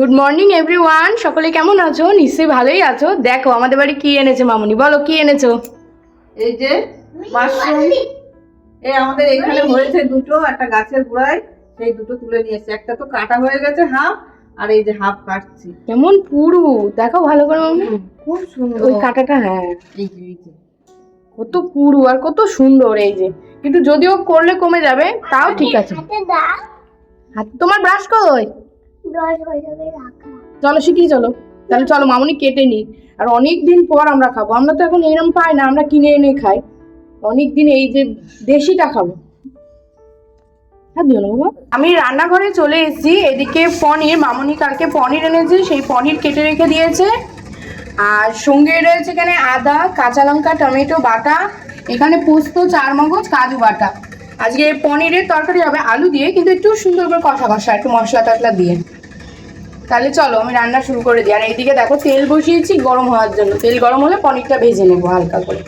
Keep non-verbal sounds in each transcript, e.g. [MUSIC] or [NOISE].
Good morning everyone সকলে কেমন আছো? নিশ্চয়ই ভালোই আছো। দেখো আমাদের বাড়ি কি এনেছে মামুনি? বলো কি এনেছো? এই যে মাশরুম। এই আমাদের এখানে হয়েছে দুটো একটা গাছের গোড়ায় সেই দুটো তুলে নিয়েছে একটা তো কাটা হয়ে গেছে হাফ আর এই যে হাফ কাটছি। কেমন পুরু। দেখো ভালো করে মামুনি। খুব সুন্দর। ওই কাঁটাটা হ্যাঁ। এই যে, এই যে। কত পুরু আর কত সুন্দর এই যে। কিন্তু যদিও করলে কমে যাবে তাও ঠিক আছে। হাত তোমার ব্রাশ কই? চলো শিখি, চলো। তাহলে চলো, মামনি কেটে নি আর অনেক দিন পর আমরা খাব। আমরা তো এখন এরম পাই না, আমরা কিনে এনে খাই। অনেক দিন এই যে দেশিটা খাব। আমি রান্নাঘরে চলে এসেছি। এদিকে পনির, মামুনি কালকে পনির এনেছে, সেই পনির কেটে রেখে দিয়েছে। আর সঙ্গে রয়েছে এখানে আদা, কাঁচা লঙ্কা, টমেটো বাটা, এখানে পোস্ত চার মগজ কাজু বাটা। আজকে পনিরের তরকারি হবে আলু দিয়ে, কিন্তু একটু সুন্দর করে কষা কষা, একটু মশলা টশলা দিয়ে। তাহলে চলো আমি রান্না শুরু করে দিই। আর এইদিকে দেখো তেল বসিয়েছি, গরম হওয়ার জন্য। তেল গরম হলে পনিরটা ভেজে নেব হালকা করে।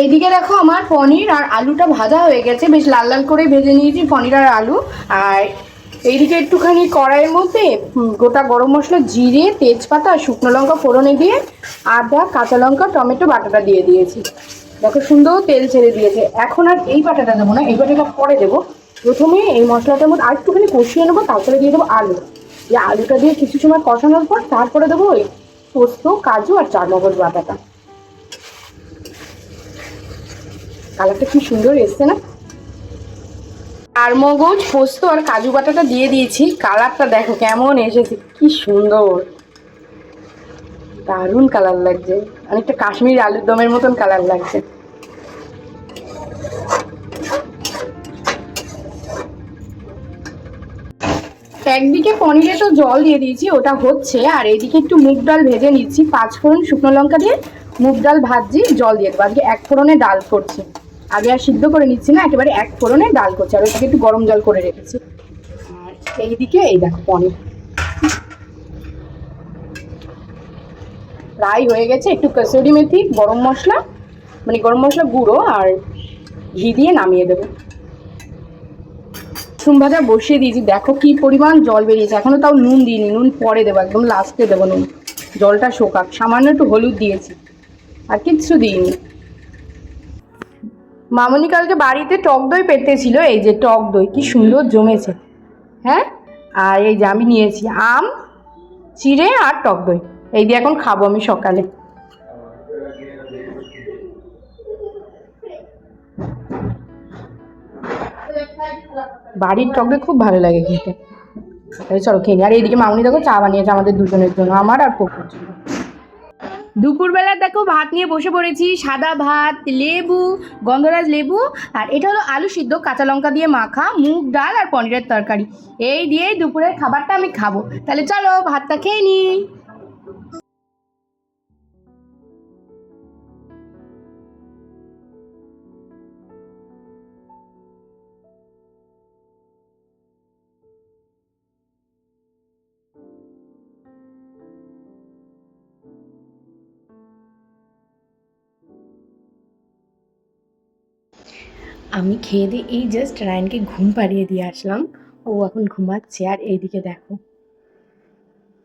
এইদিকে দেখো আমার পনির আর আলুটা ভাজা হয়ে গেছে। বেশ লাল লাল করে ভেজে নিয়েছি পনির আর আলু। আর এইদিকে একটুখানি কড়াইয়ের মধ্যে গোটা গরম মশলা, জিরে, তেজপাতা, শুকনো লঙ্কা ফোড়নে দিয়ে আদা, কাঁচা লঙ্কা, টমেটো, বাটাটা দিয়ে দিয়েছি। দেখো সুন্দর তেল ছেড়ে দিয়েছে। এখন আর এই বাটাটা দেবো না, এই বাটাটা পরে দেবো। প্রথমে এই মশলাটার মধ্যে আর একটুখানি কষিয়ে নেব, তারপরে দিয়ে দেবো আলু। এই আলুটা দিয়ে কিছু সময় কষানোর পর তারপরে দেবো ওই পোস্ত, কাজু আর চার মগজ বাটাটা কালারটা কি সুন্দর এসছে না? আর মগজ, পোস্ত আর কাজু বাটাটা দিয়ে দিয়েছি। কালারটা দেখো কেমন এসেছে, কি সুন্দর। দারুণ কালার লাগছে। অনেকটা কাশ্মীর আলুর দমের মতন কালার লাগছে। একদিকে পনিরে তো জল দিয়ে দিয়েছি, ওটা হচ্ছে, আর এইদিকে একটু মুগ ডাল ভেজে নিচ্ছি, পাঁচ ফোড়ন শুকনো লঙ্কা দিয়ে মুগ ডাল ভাজছি জল দিয়ে দেবো। আজকে এক ফোড়নে ডাল করছি। আগে আর সিদ্ধ করে নিচ্ছি না, একেবারে এক ফোড়নে ডাল করছি, আর ওইদিকে একটু গরম জল করে রেখেছি। আর এইদিকে, এই দেখো পনির। প্রায় হয়ে গেছে, একটু কসুরি মেথি, গরম মশলা মানে গরম মশলা গুঁড়ো, আর ঘি দিয়ে নামিয়ে দেবো। রসুন ভাজা বসিয়ে দিয়েছি। দেখো কি পরিমাণ জল বেরিয়েছে। এখনও তাও নুন দিইনি। নুন পরে দেবো, একদম লাস্টে দেবো নুন। জলটা শোকাক। সামান্য একটু হলুদ দিয়েছি। আর কিচ্ছু দিইনি। মামনি কালকে বাড়িতে টক দই পেতেছিল এই যে টক দই, কি সুন্দর জমেছে। হ্যাঁ? আর এই যে আমি নিয়েছি আম, চিড়ে আর টক দই। এই দিয়ে এখন খাব আমি সকালে। বাড়ির টক খুব ভালো লাগে খেতে। তাহলে চলো খেয়ে। আর এইদিকে মামনি দেখো চা বানিয়েছে আমাদের দুজনের জন্য, আমার আর পকুর জন্য। দুপুরবেলা দেখো ভাত নিয়ে বসে পড়েছি, সাদা ভাত, লেবু, গন্ধরাজ লেবু, আর এটা হলো আলু সিদ্ধ, কাঁচা লঙ্কা দিয়ে মাখা, মুগ ডাল আর পনিরের তরকারি। এই দিয়ে দুপুরের খাবারটা আমি খাব। তাহলে চলো ভাতটা খেয়ে নিই আমি খেয়ে দিয়ে এই জাস্ট রায়নকে ঘুম পাড়িয়ে দিয়ে আসলাম। ও এখন ঘুমাচ্ছে। আর এইদিকে দেখো,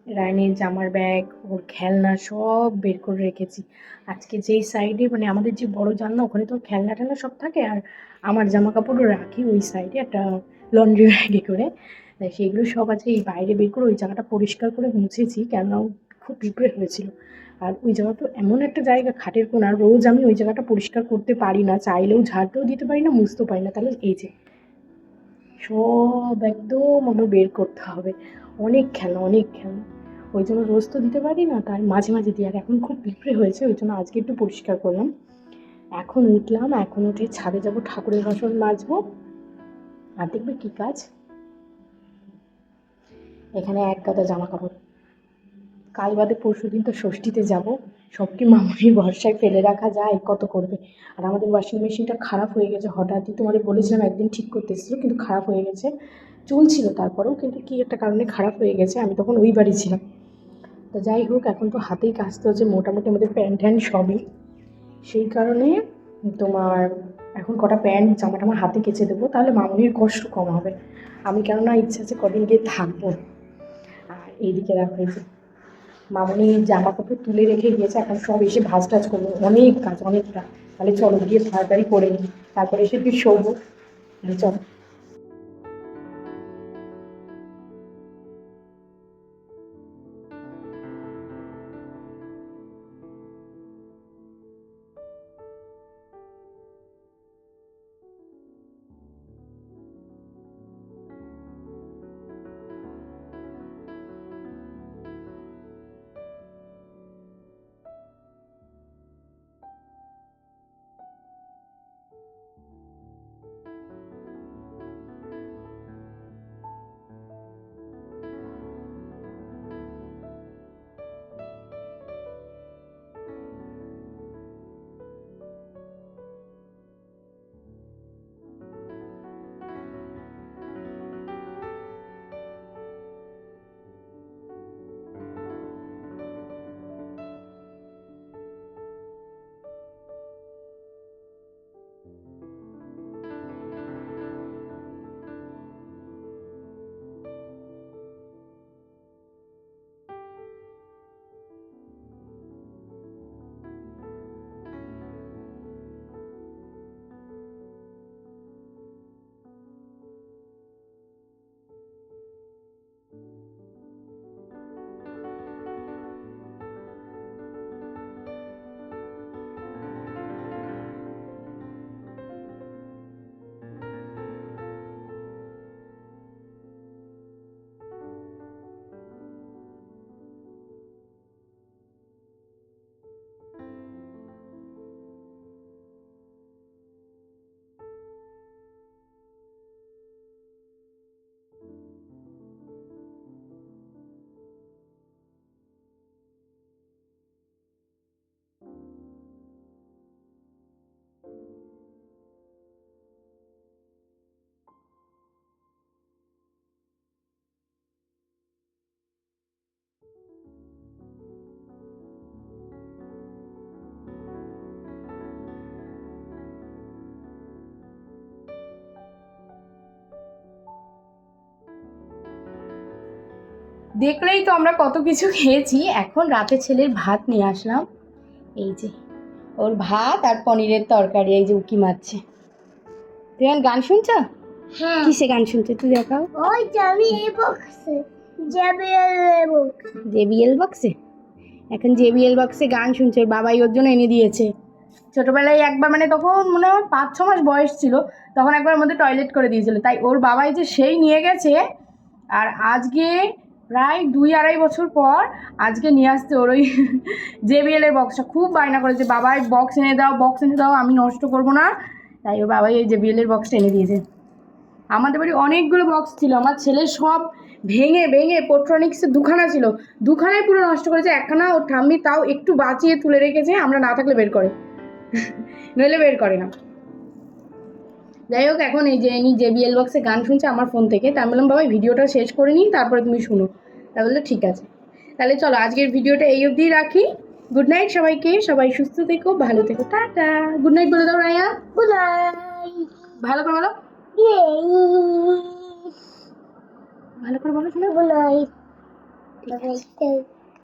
রায়নের জামার ব্যাগ, ওর খেলনা সব বের করে রেখেছি। আজকে যেই সাইডে মানে আমাদের যে বড় জানলা, ওখানে তো খেলনা টেলনা সব থাকে। আর আমার জামা কাপড়ও রাখি ওই সাইডে একটা লন্ড্রি ব্যাগে [LAUGHS] করে। তাই সেগুলো সব আছে এই বাইরে বের করে ওই জায়গাটা পরিষ্কার করে মুছেছি। কেননা খুব পিঁপড়ে হয়েছিল। আর ওই জায়গা তো এমন একটা জায়গা, খাটের কোনা রোজ আমি ওই জায়গাটা পরিষ্কার করতে পারি না, চাইলেও ঝাড়তেও দিতে পারি না, মুছতেও পারি না। তাহলে এই যে, সব একদম আমার বের করতে হবে। অনেক খেলা অনেক খেলা ওই জন্য রোজ তো দিতে পারি না, তাই মাঝে মাঝে দিই। আর এখন খুব পিঁপড়ে হয়েছে, ওই জন্য আজকে একটু পরিষ্কার করলাম। এখন উঠলাম, এখন উঠে ছাদে যাব, ঠাকুরের বাসন মাজবো। আর দেখবে কী কাজ? এখানে এক গাদা জামা কাপড় কাল বাদে পরশু দিন তো ষষ্ঠীতে যাব। সব কি মামুনির ভরসায় ফেলে রাখা যায়? কত করবে? আর আমাদের ওয়াশিং মেশিনটা খারাপ হয়ে গেছে হঠাৎই। তোমাদের বলেছিলাম একদিন ঠিক করতে এসেছিল, কিন্তু খারাপ হয়ে গেছে। চলছিল তারপরেও, কিন্তু কি একটা কারণে খারাপ হয়ে গেছে, আমি তখন ওই বাড়ি ছিলাম। তো যাই হোক, এখন তো হাতেই কাচতে হচ্ছে, মোটামুটি আমাদের প্যান্ট ট্যান্ট সবই। সেই কারণে তোমার এখন কটা প্যান্ট জামা টামা হাতে কেচে দেবো, তাহলে মামুনির কষ্ট কম হবে। আমি কেননা ইচ্ছা আছে কদিন গিয়ে থাকব। আর এইদিকে হয়েছে মামনি জামা কাপড় তুলে রেখে গিয়েছে, এখন সব এসে ভাজ টাজ করব অনেক কাজ, অনেকটা। তাহলে চলো গিয়ে তাড়াতাড়ি করে নিই। তারপরে এসে তুই শোবো। চলো। দেখলেই তো আমরা কত কিছু খেয়েছি। এখন রাতে ছেলের ভাত নিয়ে আসলাম। এই যে ওর ভাত আর পনিরের তরকারি এই যে উকি মারছে। তুই এখন গান শুনছ? হ্যাঁ। কিসে গান শুনছে তুই দেখাও। ওই যাবি এই বক্সে যাবি এই বক্স জেবিএল বক্সে এখন জেবিএল বক্সে গান শুনছে ওর বাবাই ওর জন্য এনে দিয়েছে। ছোটোবেলায় একবার মানে তখন মনে হয় পাঁচ ছ মাস বয়স ছিল তখন একবার মধ্যে টয়লেট করে দিয়েছিল। তাই ওর বাবাই যে সেই নিয়ে গেছে আর আজকে প্রায় দুই আড়াই বছর পর আজকে নিয়ে আসছে ওর ওই [LAUGHS] জেবিএল এর বক্সটা খুব বায়না করেছে, বাবাই বক্স এনে দাও বক্স এনে দাও, আমি নষ্ট করব না। তাই ওর বাবাই ওই জেবিএল এর বক্সটা এনে দিয়েছে। আমাদের বাড়ি অনেকগুলো বক্স ছিল, আমার ছেলে সব ভেঙে ভেঙে পোট্রনিক্সের দুখানা ছিল। দুখানাই পুরো নষ্ট করেছে, একখানা ওর ঠাম্মি তাও একটু বাঁচিয়ে তুলে রেখেছে, আমরা না থাকলে বের করে। [LAUGHS] নইলে বের করে না। যাই হোক এখন এই যে এনি জেবিএল বক্সে গান শুনছে আমার ফোন থেকে তা আমি বললাম বাবা ভিডিওটা শেষ করে নিই তারপরে তুমি শুনো। তা বলল ঠিক আছে। তাহলে চলো আজকের ভিডিওটা এই অবধিই রাখি। গুড নাইট সবাইকে সবাই সুস্থ থেকো ভালো থেকো টাটা। গুড নাইট বলে দাও রায়া। গুলাই ভালো করে বলো। ভালো করে বলো গুলাই গুলাই